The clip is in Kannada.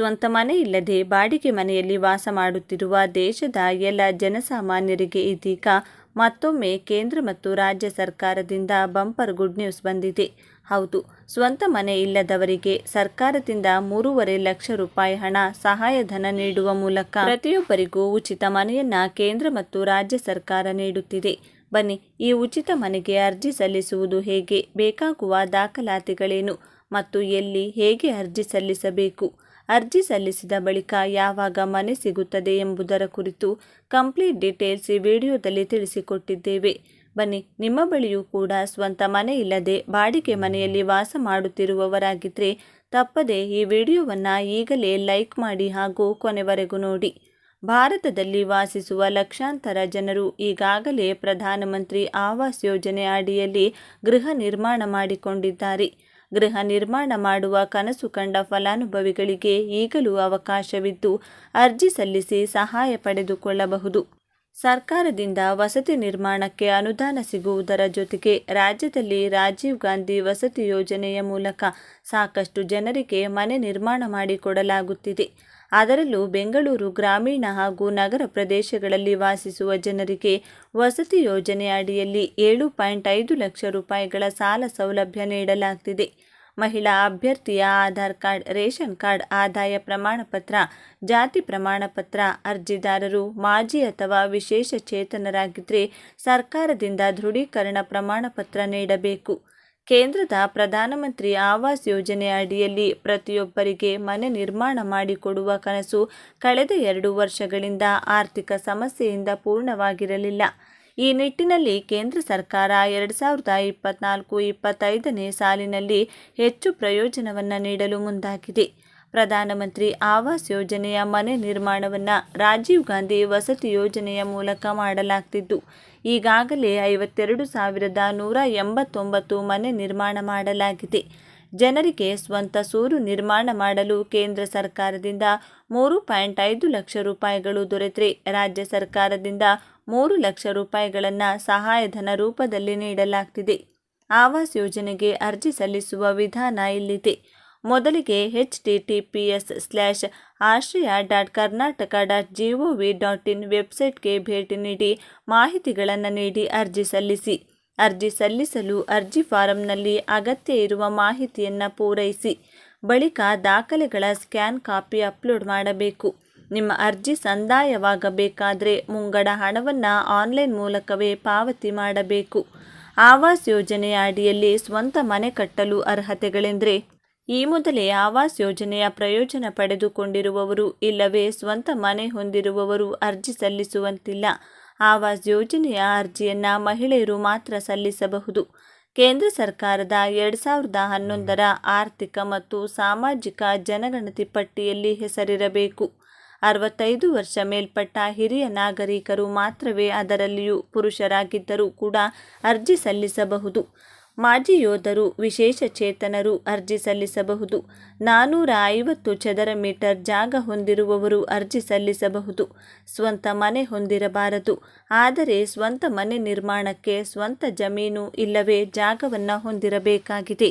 ಸ್ವಂತ ಮನೆ ಇಲ್ಲದೆ ಬಾಡಿಗೆ ಮನೆಯಲ್ಲಿ ವಾಸ ಮಾಡುತ್ತಿರುವ ದೇಶದ ಎಲ್ಲ ಜನಸಾಮಾನ್ಯರಿಗೆ ಇದೀಗ ಮತ್ತೊಮ್ಮೆ ಕೇಂದ್ರ ಮತ್ತು ರಾಜ್ಯ ಸರ್ಕಾರದಿಂದ ಬಂಪರ್ ಗುಡ್ ನ್ಯೂಸ್ ಬಂದಿದೆ. ಹೌದು, ಸ್ವಂತ ಮನೆ ಇಲ್ಲದವರಿಗೆ ಸರ್ಕಾರದಿಂದ ಮೂರುವರೆ ಲಕ್ಷ ರೂಪಾಯಿ ಹಣ ಸಹಾಯಧನ ನೀಡುವ ಮೂಲಕ ಪ್ರತಿಯೊಬ್ಬರಿಗೂ ಉಚಿತ ಮನೆಯನ್ನ ಕೇಂದ್ರ ಮತ್ತು ರಾಜ್ಯ ಸರ್ಕಾರ ನೀಡುತ್ತಿದೆ. ಬನ್ನಿ, ಈ ಉಚಿತ ಮನೆಗೆ ಅರ್ಜಿ ಸಲ್ಲಿಸುವುದು ಹೇಗೆ? ಬೇಕಾಗುವ ದಾಖಲಾತಿಗಳೇನು? ಮತ್ತು ಎಲ್ಲಿ ಹೇಗೆ ಅರ್ಜಿ ಸಲ್ಲಿಸಬೇಕು? ಅರ್ಜಿ ಸಲ್ಲಿಸಿದ ಬಳಿಕ ಯಾವಾಗ ಮನೆ ಸಿಗುತ್ತದೆ ಎಂಬುದರ ಕುರಿತು ಕಂಪ್ಲೀಟ್ ಡೀಟೇಲ್ಸ್ ಈ ವಿಡಿಯೋದಲ್ಲಿ ತಿಳಿಸಿಕೊಟ್ಟಿದ್ದೇವೆ. ಬನ್ನಿ, ನಿಮ್ಮ ಬಳಿಯೂ ಕೂಡ ಸ್ವಂತ ಮನೆ ಇಲ್ಲದೆ ಬಾಡಿಗೆ ಮನೆಯಲ್ಲಿ ವಾಸ ಮಾಡುತ್ತಿರುವವರಾಗಿದ್ದರೆ ತಪ್ಪದೆ ಈ ವಿಡಿಯೋವನ್ನು ಈಗಲೇ ಲೈಕ್ ಮಾಡಿ ಹಾಗೂ ಕೊನೆವರೆಗೂ ನೋಡಿ. ಭಾರತದಲ್ಲಿ ವಾಸಿಸುವ ಲಕ್ಷಾಂತರ ಜನರು ಈಗಾಗಲೇ ಪ್ರಧಾನಮಂತ್ರಿ ಆವಾಸ್ ಯೋಜನೆ ಅಡಿಯಲ್ಲಿ ಗೃಹ ನಿರ್ಮಾಣ ಮಾಡಿಕೊಂಡಿದ್ದಾರೆ. ಗೃಹ ನಿರ್ಮಾಣ ಮಾಡುವ ಕನಸು ಕಂಡ ಫಲಾನುಭವಿಗಳಿಗೆ ಈಗಲೂ ಅವಕಾಶವಿದ್ದು ಅರ್ಜಿ ಸಲ್ಲಿಸಿ ಸಹಾಯ ಪಡೆದುಕೊಳ್ಳಬಹುದು. ಸರ್ಕಾರದಿಂದ ವಸತಿ ನಿರ್ಮಾಣಕ್ಕೆ ಅನುದಾನ ಸಿಗುವುದರ ಜೊತೆಗೆ ರಾಜ್ಯದಲ್ಲಿ ರಾಜೀವ್ ಗಾಂಧಿ ವಸತಿ ಯೋಜನೆಯ ಮೂಲಕ ಸಾಕಷ್ಟು ಜನರಿಗೆ ಮನೆ ನಿರ್ಮಾಣ ಮಾಡಿಕೊಡಲಾಗುತ್ತಿದೆ. ಅದರಲ್ಲೂ ಬೆಂಗಳೂರು ಗ್ರಾಮೀಣ ಹಾಗೂ ನಗರ ಪ್ರದೇಶಗಳಲ್ಲಿ ವಾಸಿಸುವ ಜನರಿಗೆ ವಸತಿ ಯೋಜನೆ ಅಡಿಯಲ್ಲಿ ಏಳು ಪಾಯಿಂಟ್ ಐದು ಲಕ್ಷ ರೂಪಾಯಿಗಳ ಸಾಲ ಸೌಲಭ್ಯ ನೀಡಲಾಗ್ತಿದೆ. ಮಹಿಳಾ ಅಭ್ಯರ್ಥಿಯ ಆಧಾರ್ ಕಾರ್ಡ್, ರೇಷನ್ ಕಾರ್ಡ್, ಆದಾಯ ಪ್ರಮಾಣಪತ್ರ, ಜಾತಿ ಪ್ರಮಾಣಪತ್ರ ಅರ್ಜಿದಾರರು ಮಾಜಿ ಅಥವಾ ವಿಶೇಷ ಚೇತನರಾಗಿದ್ದರೆ ಸರ್ಕಾರದಿಂದ ದೃಢೀಕರಣ ಪ್ರಮಾಣಪತ್ರ ನೀಡಬೇಕು. ಕೇಂದ್ರದ ಪ್ರಧಾನಮಂತ್ರಿ ಆವಾಸ್ ಯೋಜನೆ ಅಡಿಯಲ್ಲಿ ಪ್ರತಿಯೊಬ್ಬರಿಗೆ ಮನೆ ನಿರ್ಮಾಣ ಮಾಡಿಕೊಡುವ ಕನಸು ಕಳೆದ ಎರಡು ವರ್ಷಗಳಿಂದ ಆರ್ಥಿಕ ಸಮಸ್ಯೆಯಿಂದ ಪೂರ್ಣವಾಗಿರಲಿಲ್ಲ. ಈ ನಿಟ್ಟಿನಲ್ಲಿ ಕೇಂದ್ರ ಸರ್ಕಾರ ಎರಡು ಸಾವಿರದ ಇಪ್ಪತ್ನಾಲ್ಕು ಇಪ್ಪತ್ತೈದನೇ ಸಾಲಿನಲ್ಲಿ ಹೆಚ್ಚು ಪ್ರಯೋಜನವನ್ನು ನೀಡಲು ಮುಂದಾಗಿದೆ. ಪ್ರಧಾನಮಂತ್ರಿ ಆವಾಸ್ ಯೋಜನೆಯ ಮನೆ ನಿರ್ಮಾಣವನ್ನು ರಾಜೀವ್ ಗಾಂಧಿ ವಸತಿ ಯೋಜನೆಯ ಮೂಲಕ ಮಾಡಲಾಗ್ತಿದ್ದು. ಈಗಾಗಲೇ ಐವತ್ತೆರಡು ಸಾವಿರದ ನೂರ ಎಂಬತ್ತೊಂಬತ್ತು ಮನೆ ನಿರ್ಮಾಣ ಮಾಡಲಾಗಿದೆ. ಜನರಿಗೆ ಸ್ವಂತ ಸೂರು ನಿರ್ಮಾಣ ಮಾಡಲು ಕೇಂದ್ರ ಸರ್ಕಾರದಿಂದ ಮೂರು ಪಾಯಿಂಟ್ ಐದು ಲಕ್ಷ ರೂಪಾಯಿಗಳು ದೊರೆತರೆ. ರಾಜ್ಯ ಸರ್ಕಾರದಿಂದ ಮೂರು ಲಕ್ಷ ರೂಪಾಯಿಗಳನ್ನು ಸಹಾಯಧನ ರೂಪದಲ್ಲಿ ನೀಡಲಾಗ್ತಿದೆ. ಆವಾಸ್ ಯೋಜನೆಗೆ ಅರ್ಜಿ ಸಲ್ಲಿಸುವ ವಿಧಾನ ಇಲ್ಲಿದೆ. ಮೊದಲಿಗೆ H T T P S slash Ashraya dot Karnataka dot G O V dot in ವೆಬ್ಸೈಟ್ಗೆ ಭೇಟಿ ನೀಡಿ ಮಾಹಿತಿಗಳನ್ನು ನೀಡಿ ಅರ್ಜಿ ಸಲ್ಲಿಸಿ. ಅರ್ಜಿ ಸಲ್ಲಿಸಲು ಅರ್ಜಿ ಫಾರಂನಲ್ಲಿ ಅಗತ್ಯ ಇರುವ ಮಾಹಿತಿಯನ್ನು ಪೂರೈಸಿ. ಬಳಿಕ ದಾಖಲೆಗಳ ಸ್ಕ್ಯಾನ್ ಕಾಪಿ ಅಪ್ಲೋಡ್ ಮಾಡಬೇಕು. ನಿಮ್ಮ ಅರ್ಜಿ ಸಂದಾಯವಾಗಬೇಕಾದರೆ ಮುಂಗಡ ಹಣವನ್ನು ಆನ್ಲೈನ್ ಮೂಲಕವೇ ಪಾವತಿ ಮಾಡಬೇಕು. ಆವಾಸ್ ಯೋಜನೆಯ ಅಡಿಯಲ್ಲಿ ಸ್ವಂತ ಮನೆ ಕಟ್ಟಲು ಅರ್ಹತೆಗಳೆಂದರೆ ಈ ಮೊದಲೇ ಆವಾಸ್ ಯೋಜನೆಯ ಪ್ರಯೋಜನ ಪಡೆದುಕೊಂಡಿರುವವರು ಇಲ್ಲವೇ ಸ್ವಂತ ಮನೆ ಹೊಂದಿರುವವರು ಅರ್ಜಿ ಸಲ್ಲಿಸುವಂತಿಲ್ಲ. ಆವಾಸ್ ಯೋಜನೆಯ ಅರ್ಜಿಯನ್ನು ಮಹಿಳೆಯರು ಮಾತ್ರ ಸಲ್ಲಿಸಬಹುದು. ಕೇಂದ್ರ ಸರ್ಕಾರದ ಎರಡು ಸಾವಿರದ ಹನ್ನೊಂದರ ಆರ್ಥಿಕ ಮತ್ತು ಸಾಮಾಜಿಕ ಜನಗಣತಿ ಪಟ್ಟಿಯಲ್ಲಿ ಹೆಸರಿರಬೇಕು. ಅರವತ್ತೈದು ವರ್ಷ ಮೇಲ್ಪಟ್ಟ ಹಿರಿಯ ನಾಗರಿಕರು ಮಾತ್ರವೇ ಅದರಲ್ಲಿಯೂ ಪುರುಷರಾಗಿದ್ದರೂ ಕೂಡ ಅರ್ಜಿ ಸಲ್ಲಿಸಬಹುದು. ಮಾಜಿ ಯೋಧರು ವಿಶೇಷ ಚೇತನರು ಅರ್ಜಿ ಸಲ್ಲಿಸಬಹುದು. ನಾನೂರ ಐವತ್ತು ಚದರ ಮೀಟರ್ ಜಾಗ ಹೊಂದಿರುವವರು ಅರ್ಜಿ ಸಲ್ಲಿಸಬಹುದು. ಸ್ವಂತ ಮನೆ ಹೊಂದಿರಬಾರದು. ಆದರೆ ಸ್ವಂತ ಮನೆ ನಿರ್ಮಾಣಕ್ಕೆ ಸ್ವಂತ ಜಮೀನು ಇಲ್ಲವೇ ಜಾಗವನ್ನು ಹೊಂದಿರಬೇಕಾಗಿದೆ.